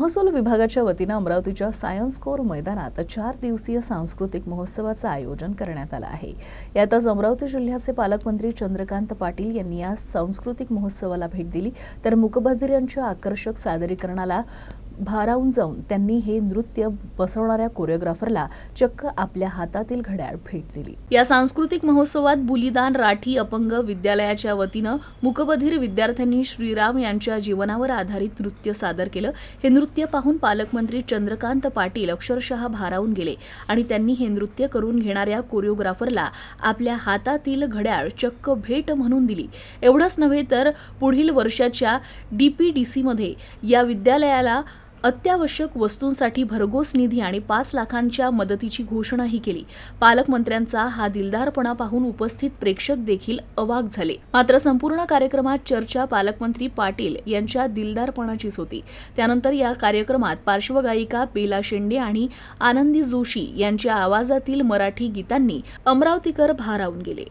महसूल विभागाच्या वतीनं अमरावतीच्या सायन्स कोर मैदानात चार दिवसीय सांस्कृतिक महोत्सवाचं आयोजन करण्यात आलं आहे. यातच अमरावती जिल्ह्याचे पालकमंत्री चंद्रकांत पाटील यांनी या सांस्कृतिक महोत्सवाला भेट दिली. तर मुकबधिरांच्या आकर्षक सादरीकरणाला भारावून जाऊन त्यांनी हे नृत्य बसवणाऱ्या कोरिओग्राफरला चक्क आपल्या हातातील घड्याळ भेट दिली या सांस्कृतिक महोत्सवात बुलिदान राठी अपंग विद्यालयाच्या वतीनं मुकबधीर विद्यार्थ्यांनी श्रीराम यांच्या जीवनावर आधारित नृत्य सादर केलं. हे नृत्य पाहून पालकमंत्री चंद्रकांत पाटील अक्षरशः भारावून गेले आणि त्यांनी हे नृत्य करून घेणाऱ्या कोरिओग्राफरला आपल्या हातातील घड्याळ चक्क भेट म्हणून दिली. एवढंच नव्हे तर पुढील वर्षाच्या डीपीडीसीमध्ये या विद्यालयाला अत्यावश्यक वस्तूंसाठी भरघोस निधी आणि पाच लाखांच्या मदतीची घोषणाही केली. पालकमंत्र्यांचा हा दिलदारपणा पाहून उपस्थित प्रेक्षक देखील अवाक झाले. मात्र संपूर्ण कार्यक्रमात चर्चा पालकमंत्री पाटील यांच्या दिलदारपणाचीच होती. त्यानंतर या कार्यक्रमात पार्श्वगायिका बेला शेंडे आणि आनंदी जोशी यांच्या आवाजातील मराठी गीतांनी अमरावतीकर भारावून गेले.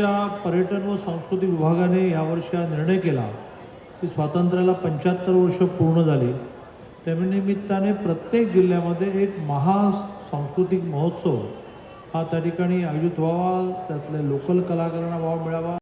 महाराष्ट्राच्या पर्यटन व सांस्कृतिक विभागाने यावर्षी हा निर्णय केला. की स्वातंत्र्याला पंच्याहत्तर वर्ष पूर्ण झाली. त्यानिमित्ताने प्रत्येक जिल्ह्यामध्ये एक महा सांस्कृतिक महोत्सव हा त्या ठिकाणी आयोजित व्हावा त्यातल्या लोकल कलाकारांना वाव मिळावा.